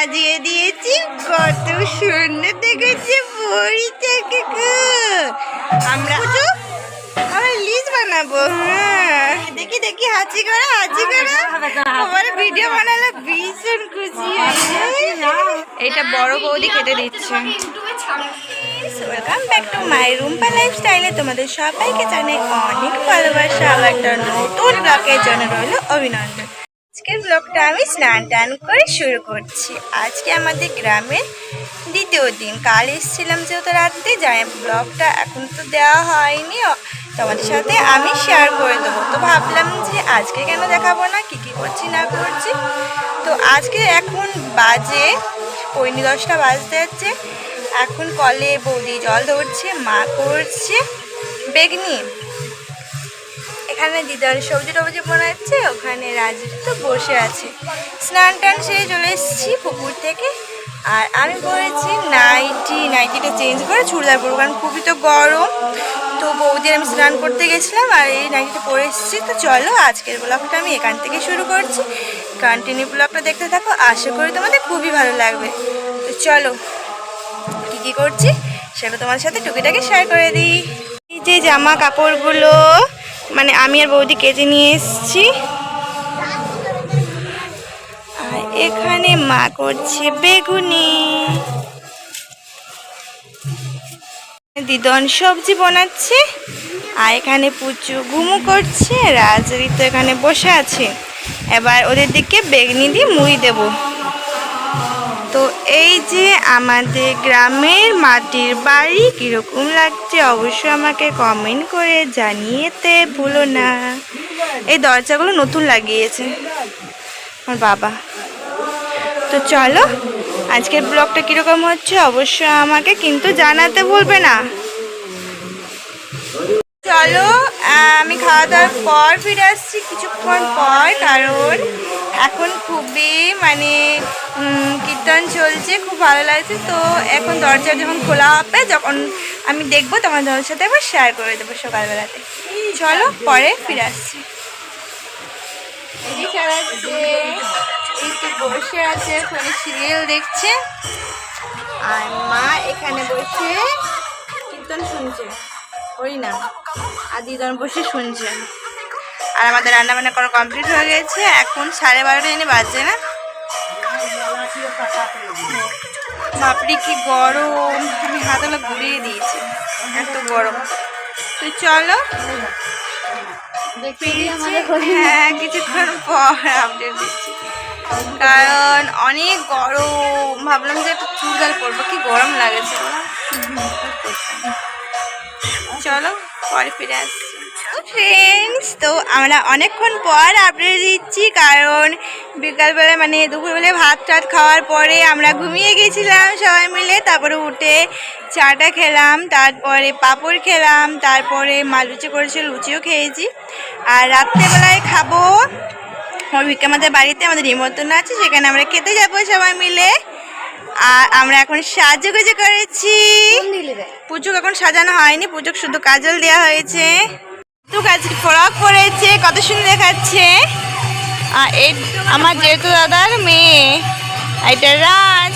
সাজিয়ে দিয়েছি। কত সুন্দর দেখেছে গো। আমরা আমরা লিজ বানাবো হ্যাঁ। দেখি দেখি হাঁচি করো হাঁচি করো। আমার ভিডিও বানালে ভীষণ খুশি। এটা বড় বৌদি খেতে দিচ্ছে। Welcome back to my Rumpa লাইফস্টাইলে তোমাদের সবাইকে জানাই অনেক ভালোবাসা। আবার একটা নতুন ব্লগের জন্য রইল অভিনন্দন। আজকের ব্লগটা আমি স্নান টান করে শুরু করছি। আজকে আমাদের গ্রামের দ্বিতীয় দিন। কাল এসেছিলাম যেহেতু রাত্রে, যাই ব্লগটা এখন তো দেওয়া হয়নি। তোমাদের সাথে আমি শেয়ার করে দেবো। তো ভাবলাম যে আজকে কেন দেখাবো না, কী কী করছি, না করছি। তো আজকে এখন বাজে, পৈনি দশটা বাজতে যাচ্ছে। এখন কলে বৌদি জল ধরছে, মা করছে, বেগনি। এখানে দিদার সবজি টবজি বানাচ্ছে, ওখানে রাজু তো বসে আছে। স্নান টান সেরে চলে এসেছি পুকুর থেকে। আর আমি পরেছি নাইটি, নাইটিটা চেঞ্জ করে চুড়িদার পরবো, কারণ খুবই তো গরম। তো বৌদির আমি স্নান করতে গেছিলাম আর এই নাইটিটা পরে এসেছি। তো চলো আজকের ব্লগটা আমি এখান থেকে শুরু করছি। কন্টিনিউ ব্লগটা দেখতে থাকো, আশা করি তোমাদের খুবই ভালো লাগবে। তো চলো, কী কী করছি সেটা তোমার সাথে টুকিটাকে শেয়ার করে দিই। যে জামা কাপড়গুলো মানে আমি আর বৌদি কেটে নিয়ে এসেছি। আর এখানে মা করছে বেগুনি। দিদন সবজি বানাচ্ছে, আর এখানে পুচু ঘুমু করছে রাজরি তো এখানে বসে আছে। এবার ওদের দিকে বেগনি দিয়ে মুড়ি দেবো। তো এই যে আমাদের গ্রামের মাটির বাড়ি কীরকম লাগছে, অবশ্যই আমাকে কমেন্ট করে জানিয়েতে ভুলো না। এই দরজাগুলো নতুন লাগিয়েছে আমার বাবা। তো চলো, আজকের ব্লগটা কীরকম হচ্ছে অবশ্যই আমাকে কিন্তু জানাতে ভুলবে না। চলো আমি খাওয়া দাওয়ার পর ফিরে আসছি কিছুক্ষণ পর, কারণ এখন খুবই মানে কীর্তন চলছে, খুব ভালো লাগছে। তো এখন দরজা যখন খোলা হবে, যখন আমি দেখব, তখন তোমার সাথে আবার শেয়ার করে দেবো সকালবেলাতে। চলো, পরে ফিরে আসছি। বসে আছে ফোনে সিরিয়াল দেখছে। আর মা এখানে বসে কীর্তন শুনছে। করি না আর দিদন বসে শুনছে। আর আমাদের রান্নাবান্না করা কমপ্লিট হয়ে গেছে। এখন সাড়ে বারোটা এনে বাজছে না? বাপরি কি গরম। আমি হাতগুলো ঘুরিয়ে দিয়েছি। এত গরম। তো চলো। হ্যাঁ কিছুক্ষণ পর আপডেট দিচ্ছি। কারণ অনেক গরম। ভাবলাম যে একটু চুড়িদার পরবো। কি গরম লাগেছে। চলো, পরে ফিরে আসছি। ফ্রেন্ডস তো আমরা অনেকক্ষণ পর আপডেট দিচ্ছি, কারণ বিকালবেলা মানে দুপুরবেলায় ভাত টাত খাওয়ার পরে আমরা ঘুমিয়ে গেছিলাম সবাই মিলে, তারপরে উঠে চাটা খেলাম, তারপরে পাঁপড় খেলাম, তারপরে মা লুচি করেছে, লুচিও খেয়েছি। আর রাত্রেবেলায় খাব আমার ভিকে আমাদের বাড়িতে, আমাদের নিমন্ত্রণ আছে, সেখানে আমরা খেতে যাব সবাই মিলে। আর আমরা এখন সাজুগুজু করেছি। পুজো এখন সাজানো হয়নি পুজো শুধু কাজল দেওয়া হয়েছে। তো কাজ ফ্রক পরেছে কত সুন্দর দেখাচ্ছে। আর এই আমার যেহেতু দাদার মেয়ে এটা রাজ।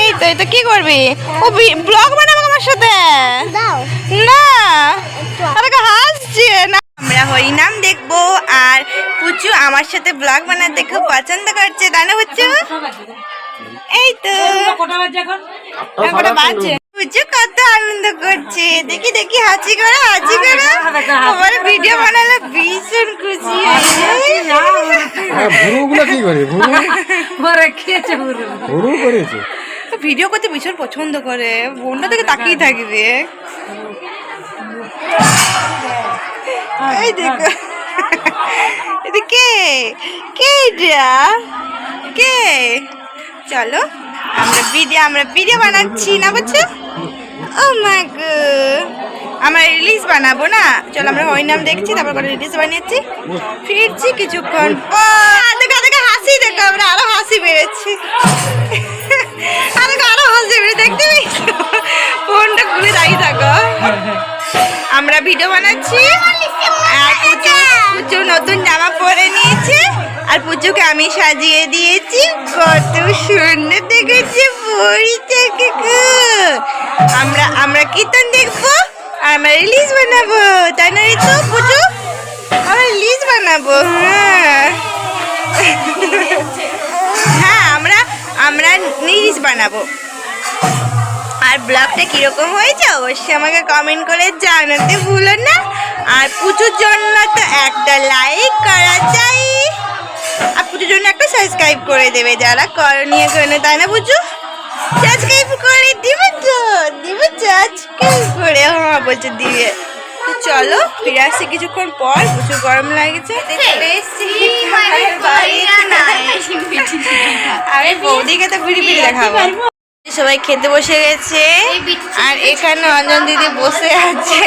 এই তো এই তো কি করবি? ও ব্লগ বানাবো আমার সাথে। না। হাসছে না। আমরা হরিনাম দেখব আর পুচু আমার সাথে ব্লগ বানাতে খুব পছন্দ করছে তাই না এই তো। এখনও কত আনন্দ করছে। দেখি দেখি হাসি করো হাসি করো। আমার ভিডিও বানালে ভীষণ খুশি ভুরুগুলো কি করে? ভুরু? পরে খেয়েছে পুরো ভুরু করেছে? ভিডিও করতে ভীষণ পছন্দ করে। বোনটা থেকে তাকিয়ে থাকবে। এই দেখো। এটা কে কে এটা কে চলো আমরা ভিডিও আমরা ভিডিও বানাচ্ছি না বুঝছ ও মাই গো আমরা রিলিজ বানাবো না চলো আমরা হরিনাম দেখছি তারপর করে রিলিজ বানিয়েছি ফিরছি কিছুক্ষণ পর দেখো দেখো হাসি দেখো আমরা আরও হাসি বেড়েছি আরে আরও হাসি বেড়ে দেখতে পেয়েছ ফোনটা খুলে দাঁড়িয়ে থাকো আমরা ভিডিও বানাচ্ছি আর পুজো নতুন জামা আমি সাজিয়ে দিয়েছি, কত সুন্দর দেখেছে পরিটাকে আমরা আমরা কীর্তন দেখব আর আমরা রিলিজ বানাবো, তাই না রে তো পুজো? আমরা রিলিজ বানাবো হ্যাঁ। হ্যাঁ আমরা আমরা রিলিজ বানাবো। আর ব্লগটা কীরকম হয়েছে অবশ্যই আমাকে কমেন্ট করে জানাতে ভুলো না। আর পুজোর জন্য তো একটা লাইক করা চাই আর পুজোর জন্য একটা সাবস্ক্রাইব করে দেবে যারা করণীয় করে তাই না পুজো সাবস্ক্রাইব করে দিবে তো দিবে সাবস্ক্রাইব করে হ্যাঁ বলছে দিবে। চলো ফিরে আসছি কিছুক্ষণ পর প্রচুর গরম লাগছে। খাবার আমি বৌদিকে তো ঘুরি ফিরে দেখাবো। সবাই খেতে বসে গেছে আর এখানে অঞ্জন দিদি বসে আছে।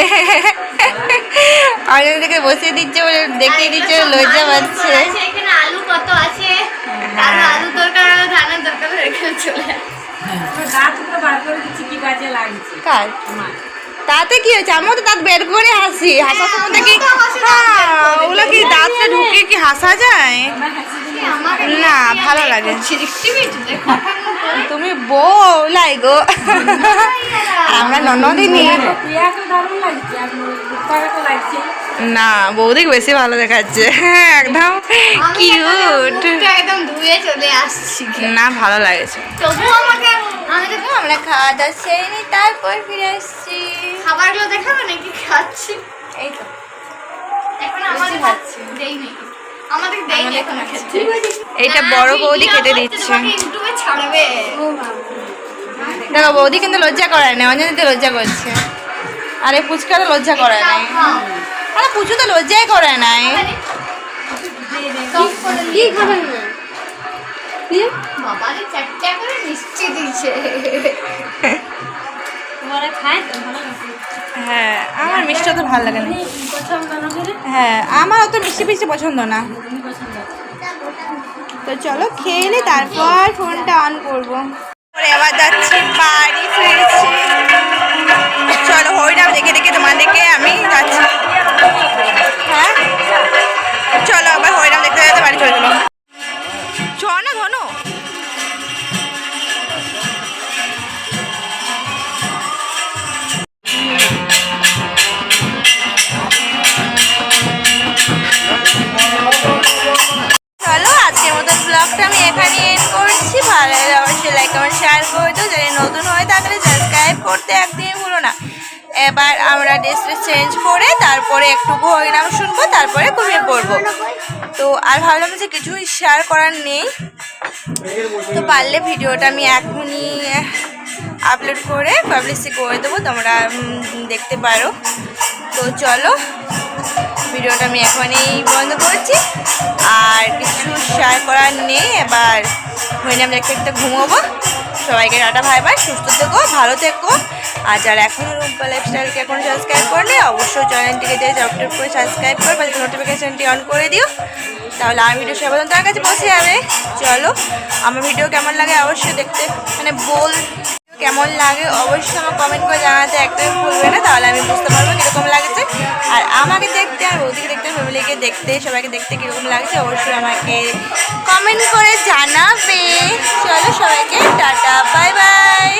অঞ্জন দিদিকে বসিয়ে দিচ্ছে বলে দেখিয়ে দিচ্ছে লজ্জা পাচ্ছে। এখানে আলু কত আছে? আলু দরকার হলে ধানের দরকার চলে করে তাতে কি হয়েছে? আমিও তো দাঁত বের করে হাসি। হাসার মধ্যে কি হ্যাঁ, ওগুলো কি দাঁতটা ঢুকে কি হাসা যায়? না ভালো লাগে তুমি বউ লাইগো আর আমরা ননদিনী না বৌদিকে বেশি ভালো দেখাচ্ছে হ্যাঁ একদম কিউট একদম ধুয়ে চলে আসছি না ভালো লাগছে আমাকে তো আমরা খাওয়া দাওয়া সেরে নিই তারপর ফিরে আসছি খাবারগুলো দেখাবে নাকি খাচ্ছি এই তো এখন আমাদের খাচ্ছি দেইনি আমাদের দেইনি এখন খেতে এইটা বড় বৌদি খেতে দিচ্ছে ছাড়বে দেখো বৌদি কিন্তু লজ্জা করায় না অঞ্জন দিদি লজ্জা করছে। আরে ফুচকাটা লজ্জা করায় নাই। আরে পুজো তো লজ্জাই করে নাই। কি খাবেন বাবা রে চারটা করে মিষ্টি দিয়েছে। তো হ্যাঁ আমার মিষ্টি তো ভালো লাগে না। হ্যাঁ আমার অত মিষ্টি মিষ্টি পছন্দ না। তো চলো খেয়ে নি তারপর ফোনটা অন করব। পরে আবার যাচ্ছি বাড়ি ফিরছি। চলো হরিনাম দেখে দেখে তোমাদেরকে আমি যাচ্ছি। হ্যাঁ? কমেন্ট শেয়ার যদি নতুন হয়ে থাকলে সাবস্ক্রাইব করতে একদিনই ভুলো না। এবার আমরা ড্রেসটা চেঞ্জ করে তারপরে একটু হরিনাম শুনব, তারপরে ঘুমিয়ে পড়ব। তো আর ভাবলাম যে কিছুই শেয়ার করার নেই। তো পারলে ভিডিওটা আমি এখনই আপলোড করে পাবলিশি করে দেবো, তোমরা দেখতে পারো। তো চলো, ভিডিওটা আমি এখনই বন্ধ করছি। আর কিছু শেয়ার করার নেই, এবার হইনাম দেখতে দেখতে ঘুমোবো। সবাইকে টাটা ভাই ভাই সুস্থ থেকো, ভালো থেকো। আর যারা এখনও রুম্পা লাইফস্টাইলকে এখনও সাবস্ক্রাইব করলে অবশ্যই চ্যানেলটিকে যে সাবস্ক্রাইব করে সাবস্ক্রাইব করে বা নোটিফিকেশানটি অন করে দিও। তাহলে আমার ভিডিও সবাই তার কাছে পৌঁছে যাবে। চলো, আমার ভিডিও কেমন লাগে অবশ্যই দেখতে। মানে বল কেমন লাগে অবশ্যই আমার কমেন্ট করে জানাতে একদমই ভুলবে না, তাহলে আমি বুঝতে পারব কীরকম লাগছে। আর আমাকে দেখতে আর ওদিকে দেখতে, ফ্যামিলিকে দেখতে, সবাইকে দেখতে কীরকম লাগছে, অবশ্যই আমাকে কমেন্ট করে জানাবে। চলো সবাইকে, টাটা বাই বাই